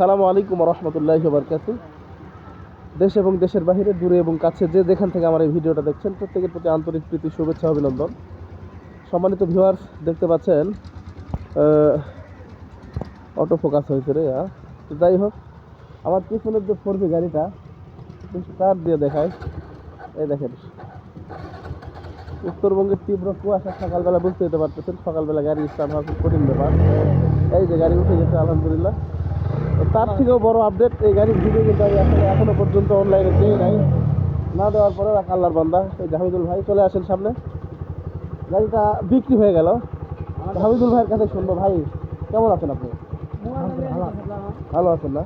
আসসালামু আলাইকুম রহমতুল্লাহ বরকাত দেশ এবং দেশের বাইরে দূরে এবং কাছে যে যেখান থেকে আমার এই ভিডিওটা দেখছেন, প্রত্যেকের প্রতি আন্তরিক প্রীতি, শুভেচ্ছা, অভিনন্দন। সম্মানিত ভিউয়ার্স দেখতে পাচ্ছেন অটো ফোকাস হয়েছে রে তো যাই হোক, আমার পিছনের যে ফোরবি গাড়িটা তার দিয়ে দেখায়। এই দেখেন, উত্তরবঙ্গের তীব্র কুয়াশা সকালবেলা বুঝতে যেতে পারতেছেন, সকালবেলা গাড়ি স্টার্ট হওয়া খুব কঠিন ব্যাপার। এই যে গাড়ি উঠে গেছে, আলহামদুলিল্লাহ। তার থেকেও বড় আপডেট এই গাড়ির ভিডিও কিন্তু আমি আসলে এখনও পর্যন্ত অনলাইনে পেয়ে নাই। না দেওয়ার পরে রাখা আল্লাহর বান্দা এই যে হামিদুল ভাই চলে আসেন সামনে। গাড়িটা বিক্রি হয়ে গেল। হামিদুল ভাইয়ের কাছে শুনব ভাই কেমন আছেন আপনি? ভালো আছেন না?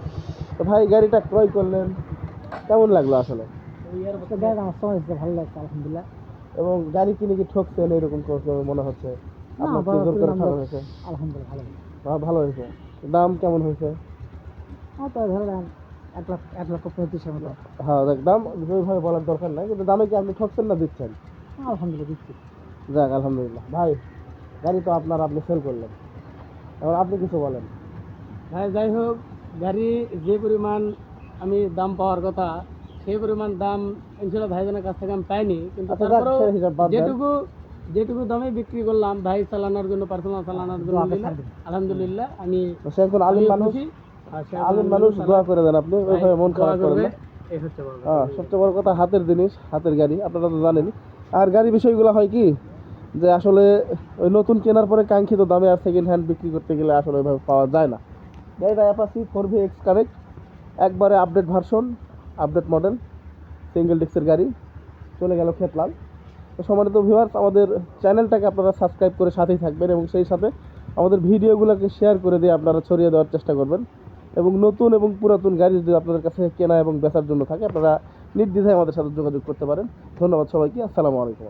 তো ভাই গাড়িটা ক্রয় করলেন। কেমন লাগল আসলে? ভালো লাগছে আলহামদুলিল্লাহ এবং গাড়ি কিনে কি ঠকছেন? এরকম মনে হচ্ছে? আলহামদুলিল্লাহ। ভালো হ্যাঁ, হয়েছে। দাম কেমন হয়েছে? ধরেন এক লাখ এক লক্ষ পঁয়ত্রিশের মতো হ্যাঁ দেখ দাম ওইভাবে বলার দরকার নাই কিন্তু দামে কি আপনি ঠকছেন না দিচ্ছেন? আলহামদুলিল্লাহ দিচ্ছি। যাক আলহামদুলিল্লাহ। ভাই গাড়ি তো আপনার আপনি সেল করলেন। এবার আপনি কিছু বলেন। ভাই যাই হোক গাড়ি যে পরিমাণ আমি দাম পাওয়ার কথা সেই পরিমাণ দাম ইনশাল্লাহ ভাইজানের কাছ থেকে আমি পাইনি কিন্তু আচ্ছা। যেটুকু যেটুকু দামে বিক্রি করলাম ভাই চালানোর জন্য পার্সোনাল চালানোর জন্য। আলহামদুলিল্লাহ আমি আলিম মানুষ আলিম একজন মানুষ দোয়া করে দেন আপনি ওইভাবে মন খারাপ করেন না। হ্যাঁ সবচেয়ে বড় কথা হাতের জিনিস হাতের গাড়ি আপনারা তো জানেন। আর গাড়ি বিষয়গুলো হয় কি যে আসলে ওই নতুন কেনার পরে কাঙ্ক্ষিত দামে আর সেকেন্ড হ্যান্ড বিক্রি করতে গেলে আসলে ওইভাবে পাওয়া যায় না। গাড়িটা Apache four V X connect একবারে update version update model single ডিস্কের গাড়ি চলে গেল খেতলাল। তো সম্মানিত ভিউয়ার্স আমাদের চ্যানেলটাকে আপনারা সাবস্ক্রাইব করে সাথেই থাকবেন এবং সেই সাথে আমাদের ভিডিওগুলোকে শেয়ার করে দিয়ে আপনারা ছড়িয়ে দেওয়ার চেষ্টা করবেন। এবং নতুন এবং পুরাতন গাড়ি যদি আপনাদের কাছে কেনা এবং বেচার জন্য থাকে, আপনারা নির্দ্বিধায় আমাদের সাথে যোগাযোগ করতে পারেন। ধন্যবাদ সবাইকে। আসসালামু আলাইকুম।